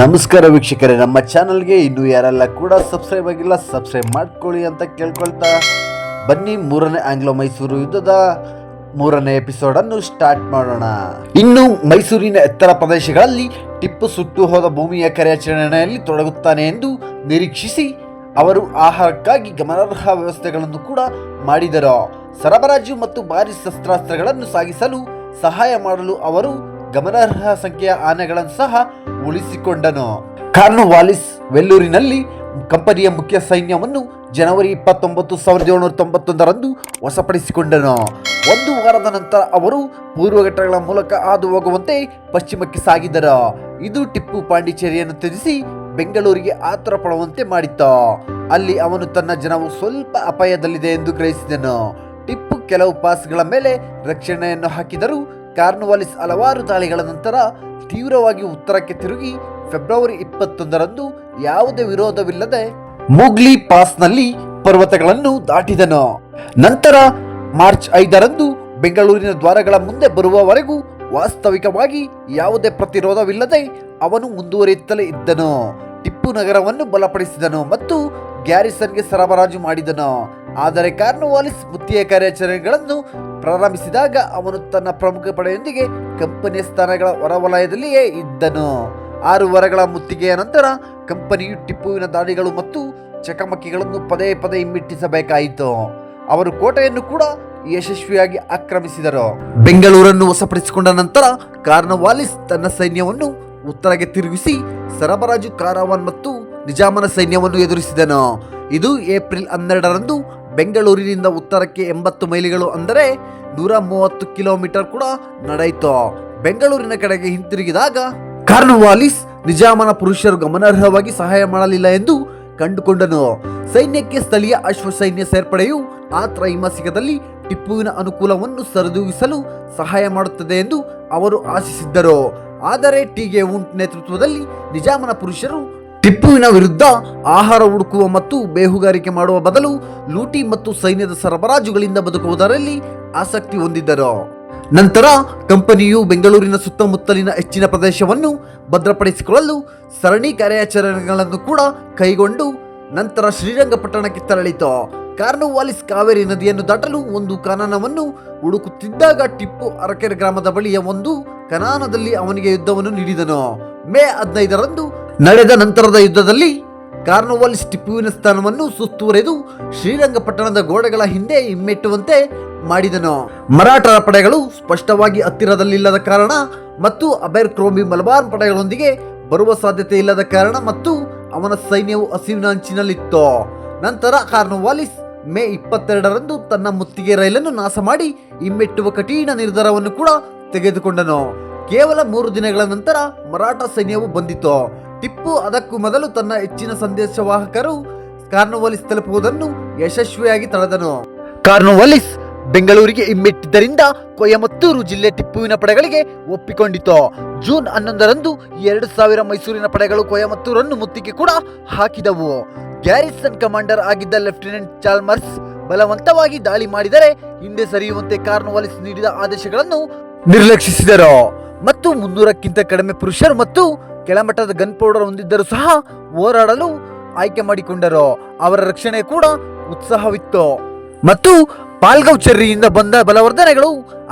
ನಮಸ್ಕಾರ ವೀಕ್ಷಕರೇ, ನಮ್ಮ ಚಾನಲ್ಗೆ ಇನ್ನೂ ಯಾರೆಲ್ಲ ಕೂಡ ಸಬ್ಸ್ಕ್ರೈಬ್ ಆಗಿಲ್ಲ ಸಬ್ಸ್ಕ್ರೈಬ್ ಮಾಡ್ಕೊಳ್ಳಿ ಅಂತ ಕೇಳ್ಕೊಳ್ತಾ ಬನ್ನಿ ಮೂರನೇ ಆಂಗ್ಲೋ ಮೈಸೂರು ಯುದ್ಧದ ಮೂರನೇ ಎಪಿಸೋಡ್ ಅನ್ನು ಸ್ಟಾರ್ಟ್ ಮಾಡೋಣ. ಇನ್ನು ಮೈಸೂರಿನ ಎತ್ತರ ಪ್ರದೇಶಗಳಲ್ಲಿ ಟಿಪ್ಪು ಸುಟ್ಟು ಹೋದ ಭೂಮಿಯ ಕಾರ್ಯಾಚರಣೆಯಲ್ಲಿ ತೊಡಗುತ್ತಾನೆ ಎಂದು ನಿರೀಕ್ಷಿಸಿ ಅವರು ಆಹಾರಕ್ಕಾಗಿ ಗಮನಾರ್ಹ ವ್ಯವಸ್ಥೆಗಳನ್ನು ಕೂಡ ಮಾಡಿದರು. ಸರಬರಾಜು ಮತ್ತು ಭಾರಿ ಶಸ್ತ್ರಾಸ್ತ್ರಗಳನ್ನು ಸಾಗಿಸಲು ಸಹಾಯ ಮಾಡಲು ಅವರು ಗಮನಾರ್ಹ ಸಂಖ್ಯೆಯ ಆನೆಗಳನ್ನು ಸಹ ಉಳಿಸಿಕೊಂಡನು. ಕಾರ್ನು ವಾಲಿಸ್ ವೆಲ್ಲೂರಿನಲ್ಲಿ ಕಂಪನಿಯ ಮುಖ್ಯ ಸೈನ್ಯವನ್ನು ಜನವರಿ ಇಪ್ಪತ್ತೊಂಬತ್ತು ಸಾವಿರದ ಏಳುನೂರ ತೊಂಬತ್ತೊಂದರಂದು ವಶಪಡಿಸಿಕೊಂಡನು. ಒಂದು ವಾರದ ನಂತರ ಅವರು ಪೂರ್ವಘಟ್ಟಗಳ ಮೂಲಕ ಹಾದು ಹೋಗುವಂತೆ ಪಶ್ಚಿಮಕ್ಕೆ ಸಾಗಿದರು. ಇದು ಟಿಪ್ಪು ಪಾಂಡಿಚೇರಿಯನ್ನು ತ್ಯಜಿಸಿ ಬೆಂಗಳೂರಿಗೆ ಆತುರ ಪಡುವಂತೆ ಅಲ್ಲಿ ಅವನು ತನ್ನ ಜನವು ಸ್ವಲ್ಪ ಅಪಾಯದಲ್ಲಿದೆ ಎಂದು ಗ್ರಹಿಸಿದನು. ಟಿಪ್ಪು ಕೆಲವು ಪಾಸ್ಗಳ ಮೇಲೆ ರಕ್ಷಣೆಯನ್ನು ಹಾಕಿದರೂ ಕಾರ್ನ್ವಾಲಿಸ್ ಹಲವಾರು ದಾಳಿಗಳ ನಂತರ ತೀವ್ರವಾಗಿ ಉತ್ತರಕ್ಕೆ ತಿರುಗಿ ಫೆಬ್ರವರಿ ಇಪ್ಪತ್ತೊಂದರಂದು ಯಾವುದೇ ವಿರೋಧವಿಲ್ಲದೆ ಮುಗ್ಲಿ ಪಾಸ್ನಲ್ಲಿ ಪರ್ವತಗಳನ್ನು ದಾಟಿದನು. ನಂತರ ಮಾರ್ಚ್ ಐದರಂದು ಬೆಂಗಳೂರಿನ ದ್ವಾರಗಳ ಮುಂದೆ ಬರುವವರೆಗೂ ವಾಸ್ತವಿಕವಾಗಿ ಯಾವುದೇ ಪ್ರತಿರೋಧವಿಲ್ಲದೆ ಅವನು ಮುಂದುವರಿಯುತ್ತಲೇ ಇದ್ದನು. ಟಿಪ್ಪು ನಗರವನ್ನು ಬಲಪಡಿಸಿದನು ಮತ್ತು ಗ್ಯಾರಿಸನ್ಗೆ ಸರಬರಾಜು ಮಾಡಿದನು. ಆದರೆ ಕಾರ್ನವಾಲಿಸ್ ಮುತ್ತಿಯ ಕಾರ್ಯಾಚರಣೆಗಳನ್ನು ಪ್ರಾರಂಭಿಸಿದಾಗ ಅವನು ತನ್ನ ಪ್ರಮುಖ ಪಡೆಯೊಂದಿಗೆ ಕಂಪನಿಯ ಸ್ಥಾನಗಳ ಹೊರವಲಯದಲ್ಲಿಯೇ ಇದ್ದನು. ಆರು ವಾರಗಳ ಮುತ್ತಿಗೆಯ ನಂತರ ಕಂಪನಿಯು ಟಿಪ್ಪುವಿನ ದಾಳಿಗಳು ಮತ್ತು ಚಕಮಕಿಗಳನ್ನು ಪದೇ ಪದೇ ಹಿಮ್ಮೆಟ್ಟಿಸಬೇಕಾಯಿತು ಅವರು ಕೋಟೆಯನ್ನು ಕೂಡ ಯಶಸ್ವಿಯಾಗಿ ಆಕ್ರಮಿಸಿದರು. ಬೆಂಗಳೂರನ್ನು ವಶಪಡಿಸಿಕೊಂಡ ನಂತರ ಕಾರ್ನವಾಲಿಸ್ ತನ್ನ ಸೈನ್ಯವನ್ನು ಉತ್ತರಕ್ಕೆ ತಿರುಗಿಸಿ ಸರಬರಾಜು ಕಾರವಾನ್ ಮತ್ತು ನಿಜಾಮನ ಸೈನ್ಯವನ್ನು ಎದುರಿಸಿದನು. ಇದು ಏಪ್ರಿಲ್ ಹನ್ನೆರಡರಂದು ಬೆಂಗಳೂರಿನಿಂದ ಉತ್ತರಕ್ಕೆ ಎಂಬತ್ತು ಮೈಲಿಗಳು ಅಂದರೆ ನೂರ ಮೂವತ್ತು ಕಿಲೋಮೀಟರ್ ಕೂಡ ನಡೆಯಿತು. ಬೆಂಗಳೂರಿನ ಕಡೆಗೆ ಹಿಂತಿರುಗಿದಾಗ ಕಾರ್ನ್ವಾಲಿಸ್ ನಿಜಾಮನ ಪುರುಷರು ಗಮನಾರ್ಹವಾಗಿ ಸಹಾಯ ಮಾಡಲಿಲ್ಲ ಎಂದು ಕಂಡುಕೊಂಡನು. ಸೈನ್ಯಕ್ಕೆ ಸ್ಥಳೀಯ ಅಶ್ವ ಸೈನ್ಯ ಸೇರ್ಪಡೆಯು ಆ ತ್ರೈಮಾಸಿಕದಲ್ಲಿ ಟಿಪ್ಪುವಿನ ಅನುಕೂಲವನ್ನು ಸರಿದೂಗಿಸಲು ಸಹಾಯ ಮಾಡುತ್ತದೆ ಎಂದು ಅವರು ಆಶಿಸಿದ್ದರು. ಆದರೆ ಟಿಗೆ ಉಂಟ್ ನೇತೃತ್ವದಲ್ಲಿ ನಿಜಾಮನ ಪುರುಷರು ಟಿಪ್ಪುವಿನ ವಿರುದ್ಧ ಆಹಾರ ಹುಡುಕುವ ಮತ್ತು ಬೇಹುಗಾರಿಕೆ ಮಾಡುವ ಬದಲು ಲೂಟಿ ಮತ್ತು ಸೈನ್ಯದ ಸರಬರಾಜುಗಳಿಂದ ಬದುಕುವುದರಲ್ಲಿ ಆಸಕ್ತಿ ಹೊಂದಿದ್ದರು. ನಂತರ ಕಂಪನಿಯು ಬೆಂಗಳೂರಿನ ಸುತ್ತಮುತ್ತಲಿನ ಹೆಚ್ಚಿನ ಪ್ರದೇಶವನ್ನು ಭದ್ರಪಡಿಸಿಕೊಳ್ಳಲು ಸರಣಿ ಕಾರ್ಯಾಚರಣೆಗಳನ್ನು ಕೂಡ ಕೈಗೊಂಡು ನಂತರ ಶ್ರೀರಂಗಪಟ್ಟಣಕ್ಕೆ ತೆರಳಿತು. ಕಾರ್ನೋವಾಲಿಸ್ ಕಾವೇರಿ ನದಿಯನ್ನು ದಾಟಲು ಒಂದು ಕನಾನವನ್ನು ಹುಡುಕುತ್ತಿದ್ದಾಗ ಟಿಪ್ಪು ಅರಕೆರೆ ಗ್ರಾಮದ ಬಳಿಯ ಒಂದು ಕನಾನದಲ್ಲಿ ಅವನಿಗೆ ಯುದ್ಧವನ್ನು ನೀಡಿದನು. ಮೇ ಹದಿನೈದರಂದು ನಡೆದ ನಂತರದ ಯುದ್ಧದಲ್ಲಿ ಕಾರ್ನವಾಲಿಸ್ ಟಿಪ್ಪುವಿನ ಸ್ಥಾನವನ್ನು ಸುತ್ತುವರೆದು ಶ್ರೀರಂಗಪಟ್ಟಣದ ಗೋಡೆಗಳ ಹಿಂದೆ ಹಿಮ್ಮೆಟ್ಟುವಂತೆ ಮಾಡಿದನು. ಮರಾಠರ ಪಡೆಗಳು ಸ್ಪಷ್ಟವಾಗಿ ಹತ್ತಿರದಲ್ಲಿಲ್ಲದ ಕಾರಣ ಮತ್ತು ಅಬೇರ್ ಕ್ರೋಮಿ ಮಲಬಾರ್ ಪಡೆಗಳೊಂದಿಗೆ ಬರುವ ಸಾಧ್ಯತೆ ಇಲ್ಲದ ಕಾರಣ ಮತ್ತು ಅವನ ಸೈನ್ಯವು ಹಸಿವಿನ ಅಂಚಿನಲ್ಲಿತ್ತು. ನಂತರ ಕಾರ್ನೋವಾಲಿಸ್ ಮೇ ಇಪ್ಪತ್ತೆರಡರಂದು ತನ್ನ ಮುತ್ತಿಗೆ ರೈಲನ್ನು ನಾಶ ಮಾಡಿ ಹಿಮ್ಮೆಟ್ಟುವ ಕಠಿಣ ನಿರ್ಧಾರವನ್ನು ಕೂಡ ತೆಗೆದುಕೊಂಡನು. ಕೇವಲ ಮೂರು ದಿನಗಳ ನಂತರ ಮರಾಠ ಸೈನ್ಯವು ಬಂದಿತು. ಟಿಪ್ಪು ಅದಕ್ಕೂ ಮೊದಲು ತನ್ನ ಹೆಚ್ಚಿನ ಸಂದೇಶವಾಹಕರು ಕಾರ್ನವಾಲಿಸ್ ತಲುಪುವುದನ್ನು ಯಶಸ್ವಿಯಾಗಿ ತಡೆದನು ಕಾರ್ನೋವಾಲಿಸ್ ಬೆಂಗಳೂರಿಗೆ ಹಿಮ್ಮೆಟ್ಟಿದ್ದರಿಂದ ಕೊಯಮತ್ತೂರು ಜಿಲ್ಲೆ ಟಿಪ್ಪುವಿನ ಪಡೆಗಳಿಗೆ ಒಪ್ಪಿಕೊಂಡಿತು. ಜೂನ್ ಹನ್ನೊಂದರಂದು ಎರಡು ಸಾವಿರ ಮೈಸೂರಿನ ಪಡೆಗಳು ಕೊಯಮತ್ತೂರನ್ನು ಮುತ್ತಿಗೆ ಕೂಡ ಹಾಕಿದವು. ಗ್ಯಾರಿಸನ್ ಕಮಾಂಡರ್ ಆಗಿದ್ದ ಲೆಫ್ಟಿನೆಂಟ್ ಚಾಲ್ಮರ್ಸ್ ಬಲವಂತವಾಗಿ ದಾಳಿ ಮಾಡಿದರೆ ಹಿಂದೆ ಸರಿಯುವಂತೆ ಕಾರ್ನೋವಾಲಿಸ್ ನೀಡಿದ ಆದೇಶಗಳನ್ನು ನಿರ್ಲಕ್ಷಿಸಿದರು. ಮತ್ತು ಮುನ್ನೂರಕ್ಕಿಂತ ಕಡಿಮೆ ಪುರುಷರು ಮತ್ತು ಕೆಳಮಟ್ಟದ ಗನ್ ಪೌಡರ್ ಹೊಂದಿದ್ದರೂ ಸಹ ಹೋರಾಡಲು ಆಯ್ಕೆ ಮಾಡಿಕೊಂಡರು. ಅವರ ರಕ್ಷಣೆ ಕೂಡ ಉತ್ಸಾಹವಿತ್ತು. ಮತ್ತು ಪಾಲ್ಗವ್ ಚೆರ್ರಿಯಿಂದ ಬಂದ ಬಲವರ್ಧನೆಗಳು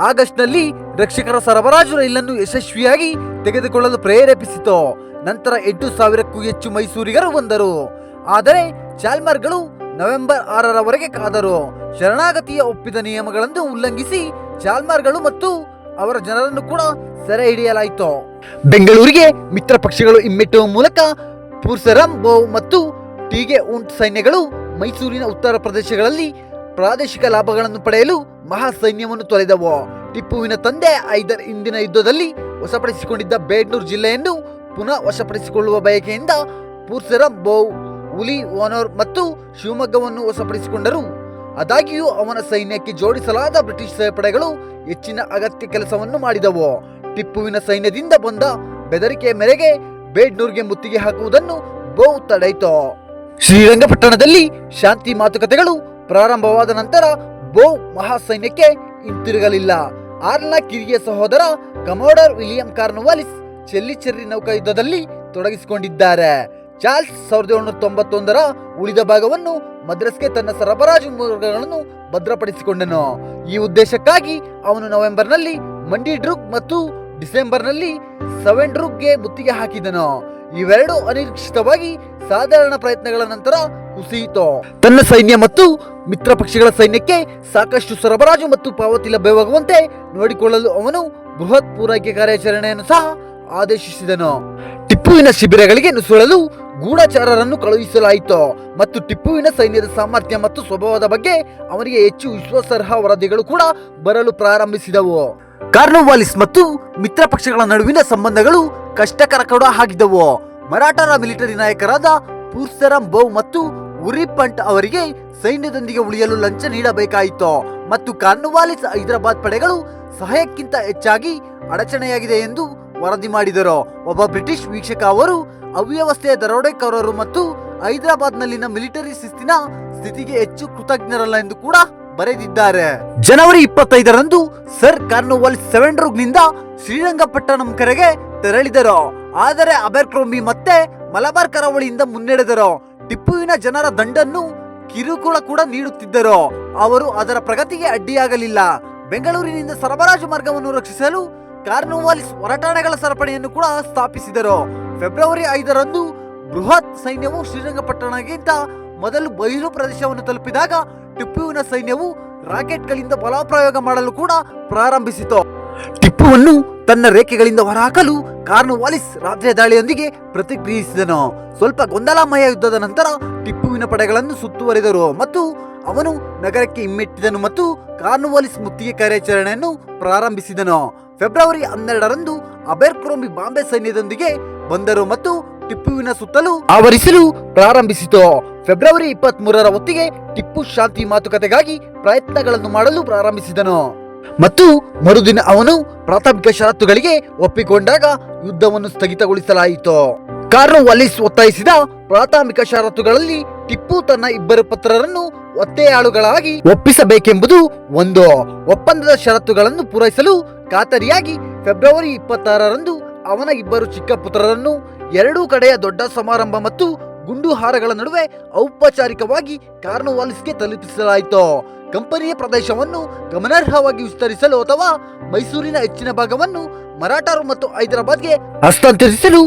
ಆಗಸ್ಟ್ನಲ್ಲಿ ರಕ್ಷಕರ ಸರಬರಾಜು ರೈಲನ್ನು ಯಶಸ್ವಿಯಾಗಿ ತೆಗೆದುಕೊಳ್ಳಲು ಪ್ರೇರೇಪಿಸಿತು. ನಂತರ ಎಂಟು ಸಾವಿರಕ್ಕೂ ಹೆಚ್ಚು ಮೈಸೂರಿಗರು ಬಂದರು. ಆದರೆ ಚಾಲ್ಮರ್ಗಳು ನವೆಂಬರ್ ಆರರವರೆಗೆ ಕಾದರು. ಶರಣಾಗತಿಯ ಒಪ್ಪಿದ ನಿಯಮಗಳನ್ನು ಉಲ್ಲಂಘಿಸಿ ಚಾಲ್ಮಾರ್ಗಳು ಮತ್ತು ಅವರ ಜನರನ್ನು ಕೂಡ ಸೆರೆ ಹಿಡಿಯಲಾಯಿತು. ಬೆಂಗಳೂರಿಗೆ ಮಿತ್ರ ಪಕ್ಷಗಳು ಹಿಮ್ಮೆಟ್ಟುವ ಮೂಲಕ ಪೂರ್ಸರಂ ಬೋವ್ ಮತ್ತು ಟೀಗೆ ಉಂಟ್ ಸೈನ್ಯಗಳು ಮೈಸೂರಿನ ಉತ್ತರ ಪ್ರದೇಶಗಳಲ್ಲಿ ಪ್ರಾದೇಶಿಕ ಲಾಭಗಳನ್ನು ಪಡೆಯಲು ಮಹಾ ಸೈನ್ಯವನ್ನು ತೊರೆದವು. ಟಿಪ್ಪುವಿನ ತಂದೆ ಐದರ್ ಇಂದಿನ ಯುದ್ಧದಲ್ಲಿ ವಶಪಡಿಸಿಕೊಂಡಿದ್ದ ಬೇಡ್ನೂರ್ ಜಿಲ್ಲೆಯನ್ನು ಪುನಃ ವಶಪಡಿಸಿಕೊಳ್ಳುವ ಬಯಕೆಯಿಂದ ಪೂರ್ಸರಂ ಬೋವ್ ಹುಲಿ ಓನೋರ್ ಮತ್ತು ಶಿವಮೊಗ್ಗವನ್ನು ವಶಪಡಿಸಿಕೊಂಡರು. ಆದಾಗ್ಯೂ ಅವನ ಸೈನ್ಯಕ್ಕೆ ಜೋಡಿಸಲಾದ ಬ್ರಿಟಿಷ್ ಸೇರ್ಪಡೆಗಳು ಹೆಚ್ಚಿನ ಅಗತ್ಯ ಕೆಲಸವನ್ನು ಮಾಡಿದವು. ಟಿಪ್ಪುವಿನ ಸೈನ್ಯದಿಂದ ಬಂದ ಬೆದರಿಕೆ ಮೇರೆಗೆ ಬೇಡ್ನೂರ್ಗೆ ಮುತ್ತಿಗೆ ಹಾಕುವುದನ್ನು ಬೋವ್ ತಡೆಯಿತು. ಶ್ರೀರಂಗಪಟ್ಟಣದಲ್ಲಿ ಶಾಂತಿ ಮಾತುಕತೆಗಳು ಪ್ರಾರಂಭವಾದ ನಂತರ ಬೋ ಮಹಾಸೈನ್ಯಕ್ಕೆ ಹಿಂತಿರುಗಲಿಲ್ಲ. ಆರ್ನ ಕಿರಿಯ ಸಹೋದರ ಕಮೋಡರ್ ವಿಲಿಯಂ ಕಾರ್ನವಾಲಿಸ್ ಚೆಲ್ಲಿಚೆರ್ರಿ ನೌಕಾ ಯುದ್ಧದಲ್ಲಿ ತೊಡಗಿಸಿಕೊಂಡಿದ್ದಾರೆ. ಚಾರ್ಲ್ಸ್ ಸಾವಿರದ ಏಳ್ನೂರ ತೊಂಬತ್ತೊಂದರ ಉಳಿದ ಭಾಗವನ್ನು ಮದ್ರಾಸ್ಗೆ ತನ್ನ ಸರಬರಾಜು ಮಾರ್ಗಗಳನ್ನು ಭದ್ರಪಡಿಸಿಕೊಂಡನು. ಈ ಉದ್ದೇಶಕ್ಕಾಗಿ ಅವನು ನವೆಂಬರ್ನಲ್ಲಿ ಮಂಡಿ ಡ್ರೂಕ್ ಮತ್ತು ಡಿಸೆಂಬರ್ನಲ್ಲಿ ಸೆವೆನ್ ಮುತ್ತಿಗೆ ಹಾಕಿದನು. ಇವೆರಡು ಅನಿರೀಕ್ಷಿತವಾಗಿ ಸಾಧಾರಣ ಪ್ರಯತ್ನಗಳ ನಂತರ ಕುಸಿಯಿತು. ತನ್ನ ಸೈನ್ಯ ಮತ್ತು ಮಿತ್ರ ಪಕ್ಷಗಳ ಸೈನ್ಯಕ್ಕೆ ಸಾಕಷ್ಟು ಸರಬರಾಜು ಮತ್ತು ಪಾವತಿ ಲಭ್ಯವಾಗುವಂತೆ ನೋಡಿಕೊಳ್ಳಲು ಅವನು ಬೃಹತ್ ಪೂರೈಕೆ ಕಾರ್ಯಾಚರಣೆಯನ್ನು ಸಹ ಆದೇಶಿಸಿದನು. ಟಿಪ್ಪುವಿನ ಶಿಬಿರಗಳಿಗೆ ನುಸುಳಲು ಗೂಢಚಾರರನ್ನು ಕಳುಹಿಸಲಾಯಿತು ಮತ್ತು ಟಿಪ್ಪುವಿನ ಸೈನ್ಯದ ಸಾಮರ್ಥ್ಯ ಮತ್ತು ಸ್ವಭಾವದ ಬಗ್ಗೆ ಅವನಿಗೆ ಹೆಚ್ಚು ವಿಶ್ವಾಸಾರ್ಹ ವರದಿಗಳು ಕೂಡ ಬರಲು ಪ್ರಾರಂಭಿಸಿದವು. ಕಾರ್ನೋವಾಲಿಸ್ ಮತ್ತು ಮಿತ್ರ ಪಕ್ಷಗಳ ನಡುವಿನ ಸಂಬಂಧಗಳು ಕಷ್ಟಕರ ಕೂಡ ಆಗಿದ್ದವು. ಮರಾಠರ ಮಿಲಿಟರಿ ನಾಯಕರಾದ ಪೂರ್ಸರಂ ಬೌ ಮತ್ತು ಉರಿಪಂಟ್ ಅವರಿಗೆ ಸೈನ್ಯದೊಂದಿಗೆ ಉಳಿಯಲು ಲಂಚ ನೀಡಬೇಕಾಯಿತು. ಮತ್ತು ಕಾರ್ನುವಾಲಿಸ್ ಹೈದರಾಬಾದ್ ಪಡೆಗಳು ಸಹಾಯಕ್ಕಿಂತ ಹೆಚ್ಚಾಗಿ ಅಡಚಣೆಯಾಗಿದೆ ಎಂದು ವರದಿ ಮಾಡಿದರು. ಒಬ್ಬ ಬ್ರಿಟಿಷ್ ವೀಕ್ಷಕ ಅವರು ಅವ್ಯವಸ್ಥೆಯ ದರೋಡೆಕೋರರು ಮತ್ತು ಹೈದರಾಬಾದ್ನಲ್ಲಿನ ಮಿಲಿಟರಿ ಶಿಸ್ತಿನ ಸ್ಥಿತಿಗೆ ಹೆಚ್ಚು ಕೃತಜ್ಞರಲ್ಲ ಎಂದು ಕೂಡ ಬರೆದಿದ್ದಾರೆ. ಜನವರಿ ಇಪ್ಪತ್ತೈದರಂದು ಸರ್ ಕಾರ್ನೋವಲ್ ಸೆವೆನ್ ರುಗ್ನಿಂದ ಶ್ರೀರಂಗಪಟ್ಟಣಂ ಕರೆಗೆ ತೆರಳಿದರು. ಆದರೆ ಅಬೆರ್ಕ್ರೋಂಬಿ ಮತ್ತೆ ಮಲಬಾರ್ ಕರಾವಳಿಯಿಂದ ಮುನ್ನಡೆದರು. ಟಿಪ್ಪುವಿನ ಜನರ ದಂಡನ್ನು ಕಿರುಕುಳ ಕೂಡ ನೀಡುತ್ತಿದ್ದರು. ಅವರು ಅದರ ಪ್ರಗತಿಗೆ ಅಡ್ಡಿಯಾಗಲಿಲ್ಲ. ಬೆಂಗಳೂರಿನಿಂದ ಸರಬರಾಜು ಮಾರ್ಗವನ್ನು ರಕ್ಷಿಸಲು ಕಾರ್ನೋವಾಲಿಸ್ ಹೊರಟಾಣೆಗಳ ಸರಪಣಿಯನ್ನು ಕೂಡ ಸ್ಥಾಪಿಸಿದರು. ಫೆಬ್ರವರಿ ಐದರಂದು ಬೃಹತ್ ಸೈನ್ಯವು ಶ್ರೀರಂಗಪಟ್ಟಣಗಿಂತ ಮೊದಲು ಬಯಲು ಪ್ರದೇಶವನ್ನು ತಲುಪಿದಾಗ ಟಿಪ್ಪುವಿನ ಸೈನ್ಯವು ರಾಕೆಟ್ಗಳಿಂದ ಬಲಪ್ರಯೋಗ ಮಾಡಲು ಕೂಡ ಪ್ರಾರಂಭಿಸಿತು. ಟಿಪ್ಪುವನ್ನು ತನ್ನ ರೇಖೆಗಳಿಂದ ಹೊರಹಾಕಲು ಕಾರ್ನವಾಲಿಸ್ ರಾತ್ರಿಯ ದಾಳಿಯೊಂದಿಗೆ ಪ್ರತಿಕ್ರಿಯಿಸಿದನು. ಸ್ವಲ್ಪ ಗೊಂದಲಮಯ ಯುದ್ಧದ ನಂತರ ಟಿಪ್ಪುವಿನ ಪಡೆಗಳನ್ನು ಸುತ್ತುವರಿದರು ಮತ್ತು ಅವನು ನಗರಕ್ಕೆ ಹಿಮ್ಮೆಟ್ಟಿದನು ಮತ್ತು ಕಾರ್ನವಾಲಿಸ್ ಮುತ್ತಿಗೆ ಕಾರ್ಯಾಚರಣೆಯನ್ನು ಪ್ರಾರಂಭಿಸಿದನು. ಫೆಬ್ರವರಿ ಹನ್ನೆರಡರಂದು ಅಬೆರ್ಕ್ರೋಂಬಿ ಬಾಂಬೆ ಸೈನ್ಯದೊಂದಿಗೆ ಬಂದರು ಮತ್ತು ಟಿಪ್ಪುವಿನ ಸುತ್ತಲೂ ಆವರಿಸಲು ಪ್ರಾರಂಭಿಸಿತು. ಫೆಬ್ರವರಿ ಇಪ್ಪತ್ತ್ ಮೂರರ ಹೊತ್ತಿಗೆ ಟಿಪ್ಪು ಶಾಂತಿ ಮಾತುಕತೆಗಾಗಿ ಪ್ರಯತ್ನಗಳನ್ನು ಮಾಡಲು ಪ್ರಾರಂಭಿಸಿದನು. ಮತ್ತು ಮರುದಿನ ಅವನು ಪ್ರಾಥಮಿಕ ಷರತ್ತುಗಳಿಗೆ ಒಪ್ಪಿಕೊಂಡಾಗ ಯುದ್ಧವನ್ನು ಸ್ಥಗಿತಗೊಳಿಸಲಾಯಿತು. ಕಾರ್ನೋ ವಾಲಿಸ್ ಒತ್ತಾಯಿಸಿದ ಪ್ರಾಥಮಿಕ ಷರತ್ತುಗಳಲ್ಲಿ ಟಿಪ್ಪು ತನ್ನ ಇಬ್ಬರು ಪತ್ರರನ್ನು ಒತ್ತೆಯಾಳುಗಳಾಗಿ ಒಪ್ಪಿಸಬೇಕೆಂಬುದು ಒಂದು. ಒಪ್ಪಂದದ ಷರತ್ತುಗಳನ್ನು ಪೂರೈಸಲು ಖಾತರಿಯಾಗಿ ಫೆಬ್ರವರಿ ಇಪ್ಪತ್ತಾರರಂದು ಅವನ ಇಬ್ಬರು ಚಿಕ್ಕ ಪುತ್ರರನ್ನು ಎರಡೂ ಕಡೆಯ ದೊಡ್ಡ ಸಮಾರಂಭ ಮತ್ತು ಗುಂಡು ಹಾರಗಳ ನಡುವೆ ಔಪಚಾರಿಕವಾಗಿ ಕಾರ್ನವಾಲಿಸ್ಗೆ ತಲುಪಿಸಲಾಯಿತು. ಕಂಪನಿಯ ಪ್ರದೇಶವನ್ನು ಗಮನಾರ್ಹವಾಗಿ ವಿಸ್ತರಿಸಲು ಅಥವಾ ಮೈಸೂರಿನ ಹೆಚ್ಚಿನ ಭಾಗವನ್ನು ಮರಾಠರು ಮತ್ತು ಹೈದರಾಬಾದ್ಗೆ ಹಸ್ತಾಂತರಿಸಲು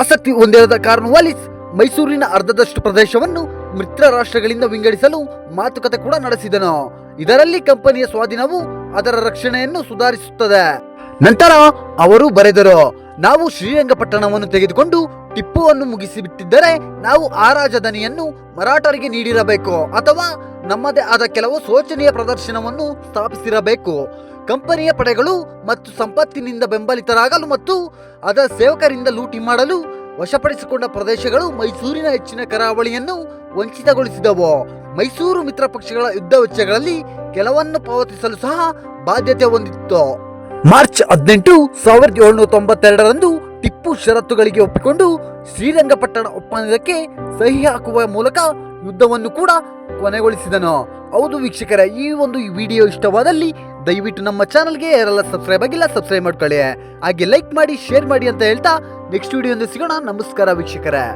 ಆಸಕ್ತಿ ಹೊಂದಿರದ ಕಾರ್ನವಾಲಿಸ್ ಮೈಸೂರಿನ ಅರ್ಧದಷ್ಟು ಪ್ರದೇಶವನ್ನು ಮಿತ್ರ ರಾಷ್ಟ್ರಗಳಿಂದ ವಿಂಗಡಿಸಲು ಮಾತುಕತೆ ಕೂಡ ನಡೆಸಿದನು. ಇದರಲ್ಲಿ ಕಂಪನಿಯ ಸ್ವಾಧೀನವು ಅದರ ರಕ್ಷಣೆಯನ್ನು ಸುಧಾರಿಸುತ್ತದೆ. ನಂತರ ಅವರು ಬರೆದರು ನಾವು ಶ್ರೀರಂಗಪಟ್ಟಣವನ್ನು ತೆಗೆದುಕೊಂಡು ಟಿಪ್ಪುವನ್ನು ಮುಗಿಸಿಬಿಟ್ಟಿದ್ದರೆ ನಾವು ಆ ರಾಜಧಾನಿಯನ್ನು ಮರಾಠರಿಗೆ ನೀಡಿರಬೇಕು ಅಥವಾ ನಮ್ಮದೇ ಆದ ಕೆಲವು ಶೋಚನೀಯ ಪ್ರದರ್ಶನವನ್ನು ಸ್ಥಾಪಿಸಿರಬೇಕು. ಕಂಪನಿಯ ಪಡೆಗಳು ಮತ್ತು ಸಂಪತ್ತಿನಿಂದ ಬೆಂಬಲಿತರಾಗಲು ಮತ್ತು ಅದರ ಸೇವಕರಿಂದ ಲೂಟಿ ಮಾಡಲು ವಶಪಡಿಸಿಕೊಂಡ ಪ್ರದೇಶಗಳು ಮೈಸೂರಿನ ಹೆಚ್ಚಿನ ಕರಾವಳಿಯನ್ನು ವಂಚಿತಗೊಳಿಸಿದವು. ಮೈಸೂರು ಮಿತ್ರ ಪಕ್ಷಗಳ ಯುದ್ಧ ವೆಚ್ಚಗಳಲ್ಲಿ ಕೆಲವನ್ನು ಪಾವತಿಸಲು ಸಹ ಬಾಧ್ಯತೆ ಹೊಂದಿತ್ತು. ಮಾರ್ಚ್ ಹದಿನೆಂಟು ಸಾವಿರದ ಏಳ್ನೂರ ತೊಂಬತ್ತೆರಡರಂದು ಟಿಪ್ಪು ಷರತ್ತುಗಳಿಗೆ ಒಪ್ಪಿಕೊಂಡು ಶ್ರೀರಂಗಪಟ್ಟಣ ಒಪ್ಪಂದಕ್ಕೆ ಸಹಿ ಹಾಕುವ ಮೂಲಕ ಯುದ್ಧವನ್ನು ಕೂಡ ಕೊನೆಗೊಳಿಸಿದನು. ಹೌದು ವೀಕ್ಷಕರ, ಈ ಒಂದು ವಿಡಿಯೋ ಇಷ್ಟವಾದಲ್ಲಿ ದಯವಿಟ್ಟು ನಮ್ಮ ಚಾನಲ್ಗೆ ಯಾರೆಲ್ಲ ಸಬ್ಸ್ಕ್ರೈಬ್ ಆಗಿಲ್ಲ, ಸಬ್ಸ್ಕ್ರೈಬ್ ಮಾಡ್ಕೊಳ್ಳಿ. ಹಾಗೆ ಲೈಕ್ ಮಾಡಿ ಶೇರ್ ಮಾಡಿ ಅಂತ ಹೇಳ್ತಾ ನೆಕ್ಸ್ಟ್ ವಿಡಿಯೋ ಸಿಗೋಣ. ನಮಸ್ಕಾರ ವೀಕ್ಷಕರೇ.